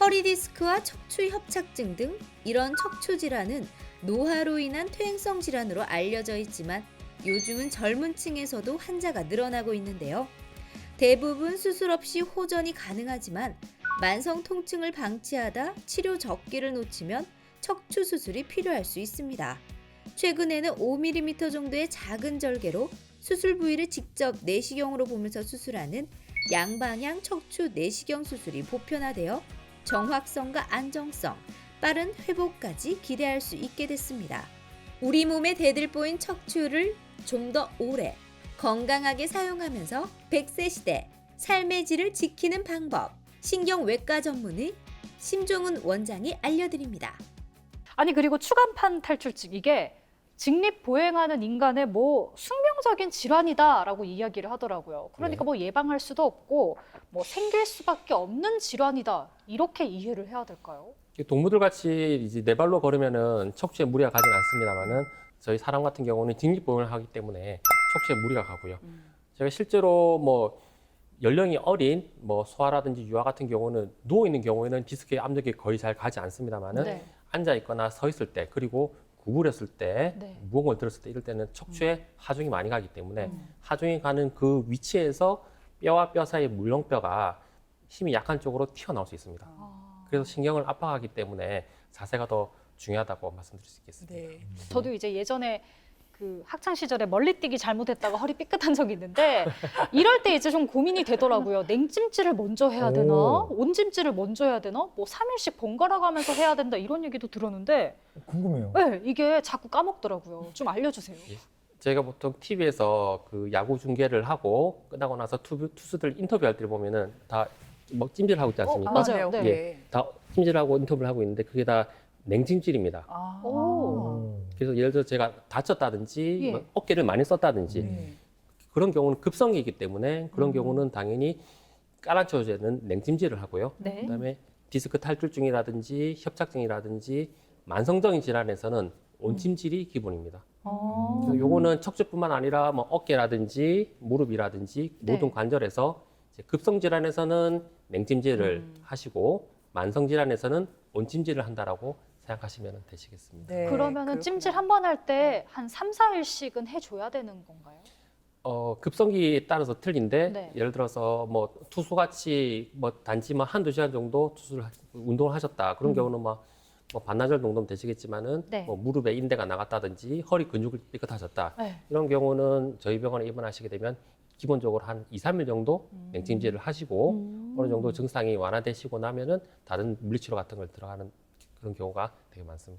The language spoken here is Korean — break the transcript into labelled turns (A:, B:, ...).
A: 허리 디스크와 척추 협착증 등 이런 척추 질환은 노화로 인한 퇴행성 질환으로 알려져 있지만 요즘은 젊은 층에서도 환자가 늘어나고 있는데요. 대부분 수술 없이 호전이 가능하지만 만성 통증을 방치하다 치료 적기를 놓치면 척추 수술이 필요할 수 있습니다. 최근에는 5mm 정도의 작은 절개로 수술 부위를 직접 내시경으로 보면서 수술하는 양방향 척추 내시경 수술이 보편화되어 정확성과 안정성, 빠른 회복까지 기대할 수 있게 됐습니다. 우리 몸에 대들보인 척추를 좀 더 오래 건강하게 사용하면서 100세 시대 삶의 질을 지키는 방법 신경외과 전문의 심종은 원장이 알려드립니다.
B: 아니 그리고 추간판 탈출증 이게 직립 보행하는 인간의 뭐 숙명적인 질환이다라고 이야기를 하더라고요. 그러니까
C: 네.
B: 뭐 예방할 수도 없고 뭐 생길 수밖에 없는 질환이다 이렇게 이해를 해야 될까요?
C: 동물들 같이 이제 네 발로 걸으면은 척추에 무리가 가진 않습니다만은 저희 사람 같은 경우는 직립 보행을 하기 때문에 척추에 무리가 가고요. 제가 실제로 뭐 연령이 어린 뭐 소아라든지 유아 같은 경우는 누워 있는 경우에는 디스크의 압력이 거의 잘 가지 않습니다만은
B: 네.
C: 앉아 있거나 서 있을 때 그리고 구부렸을 때
B: 네.
C: 무거운 걸 들었을 때 이럴 때는 척추에 하중이 많이 가기 때문에
B: 음.
C: 하중이 가는 그 위치에서 뼈와 뼈 사이 물렁뼈가 힘이 약한 쪽으로 튀어나올 수 있습니다.
B: 아.
C: 그래서 신경을 압박하기 때문에 자세가 더 중요하다고 말씀드릴 수 있겠습니다.
D: 네.
B: 저도 이제 예전에 그 학창 시절에 멀리뛰기 잘못했다가 허리 삐끗한 적이 있는데 이럴 때 이제 좀 고민이 되더라고요. 냉찜질을 먼저 해야 되나?
D: 오.
B: 온찜질을 먼저 해야 되나? 뭐 3일씩 번갈아 가면서 해야 된다 이런 얘기도 들었는데
D: 궁금해요.
B: 네, 이게 자꾸 까먹더라고요. 좀 알려주세요.
C: 제가 보통 TV에서 그 야구 중계를 하고 끝나고 나서 투, 투수들 인터뷰할 때 보면은 다뭐 찜질하고 있지 않습니까?
B: 어, 맞아요. 네.
C: 예. 다 찜질하고 인터뷰를 하고 있는데 그게 다 냉찜질입니다.
D: 아.
B: 오.
C: 그래서 예를 들어 제가 다쳤다든지
B: 예.
C: 뭐 어깨를 많이 썼다든지
D: 네.
C: 그런 경우는 급성이기 때문에 그런
B: 음.
C: 경우는 당연히 깔아쳐주는 냉찜질을 하고요.
B: 네.
C: 그다음에 디스크 탈출증이라든지 협착증이라든지 만성적인 질환에서는 온찜질이 기본입니다.
B: 어.
C: 그래서 요거는 척추뿐만 아니라 뭐 어깨라든지 무릎이라든지
B: 네.
C: 모든 관절에서 이제 급성 질환에서는 냉찜질을
B: 음.
C: 하시고 만성 질환에서는 온찜질을 한다라고 생각하시면 되시겠습니다.
D: 네,
B: 그러면은
D: 그렇구나.
B: 찜질 한 번 할 때 한 3, 4일씩은 해줘야 되는 건가요?
C: 어, 급성기에 따라서 틀린데
B: 네.
C: 예를 들어서 뭐 투수같이 뭐 단지 뭐 한두 시간 정도 투수를 하- 운동을 하셨다. 그런
B: 음.
C: 경우는 뭐, 뭐 반나절 정도면 되시겠지만은
B: 네.
C: 뭐 무릎에 인대가 나갔다든지 허리 근육을 삐끗하셨다.
B: 네.
C: 이런 경우는 저희 병원에 입원하시게 되면 기본적으로 한 2, 3일 정도
B: 음.
C: 냉찜질을 하시고
B: 음.
C: 어느 정도 증상이 완화되시고 나면은 다른 물리치료 같은 걸 들어가는 그런 경우가 되게 많습니다.